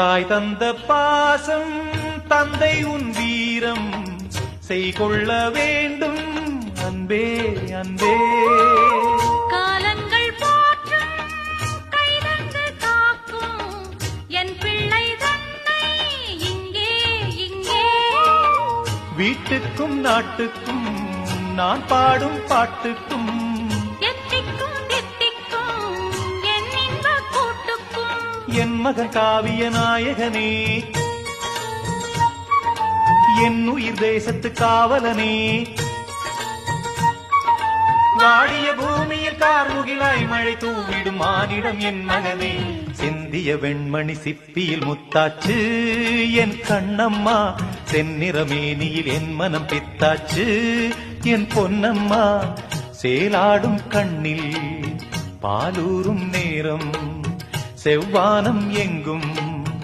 தாய் தந்த பாசம் தந்தை உன் வீரம். செய்கொள்ள வேண்டும் அன்பே அன்பே. காலங்கள் போற்றும் கைதங்கள் காக்கும். என் பிள்ளை தன்னை இங்கே இங்கே. வீட்டுக்கும் நாட்டுக்கும் நான் பாடும் பாட்டுக்கும். என் மகன் காவிய நாயகனே. என் உயிர் தேசத்து காவலனே. வாடிய பூமியில் கார்முகிலாய் மழை தூவிடும் மானிடம் என் மகனே. செந்திய வெண்மணி சிப்பியில் முத்தாச்சு என் கண்ணம்மா. செந்நிறமேனியில் என் மனம் பித்தாச்சு என் பொன்னம்மா. சேலாடும் கண்ணில் பாலூரும் நேரம். செவ்வானம் எங்கும்